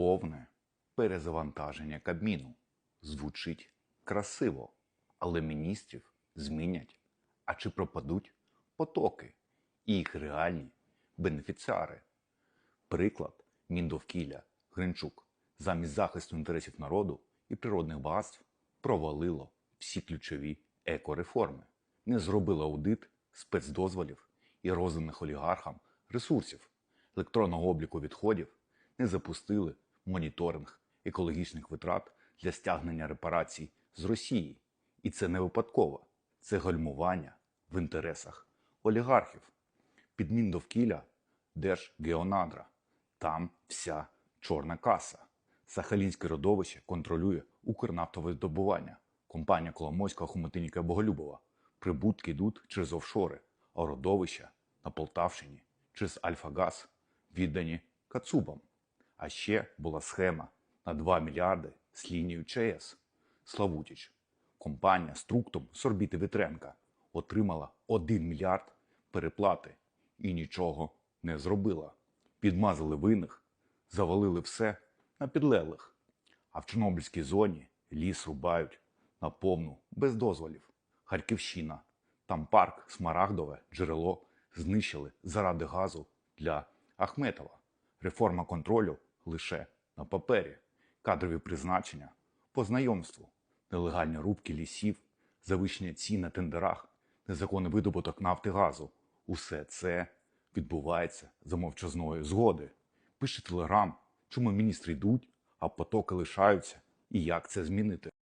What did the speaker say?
Повне перезавантаження Кабміну. Звучить красиво, але міністрів змінять. А чи пропадуть потоки і їх реальні бенефіціари? Приклад Міндовкілля Гринчук замість захисту інтересів народу і природних багатств провалило всі ключові екореформи, не зробило аудит спецдозволів і розданих олігархам ресурсів електронного обліку відходів, не запустили моніторинг екологічних витрат для стягнення репарацій з Росії. І це не випадково, це гальмування в інтересах олігархів. Під Міндовкілля Держгеонадра. Там вся чорна каса. Сахалінське родовище контролює Укрнафтовидобування, компанія Коломойського Хомутинніка Боголюбова. Прибутки йдуть через офшори, а родовища на Полтавщині через Альфагаз віддані Кацубам. А ще була схема на 2 мільярди з лінією ЧАЕС. Славутіч. Компанія з труктом з орбіти Вітренка отримала 1 мільярд переплати і нічого не зробила. Підмазали винних, завалили все на підлеглих. А в Чорнобильській зоні ліс рубають на повну без дозволів. Харківщина. Там парк Смарагдове джерело знищили заради газу для Ахметова. Реформа контролю лише на папері, кадрові призначення по знайомству, нелегальні рубки лісів, завищення цін на тендерах, незаконний видобуток нафти газу. Усе це відбувається за мовчазної згоди. Пише телеграм, чому міністри йдуть, а потоки лишаються, і як це змінити.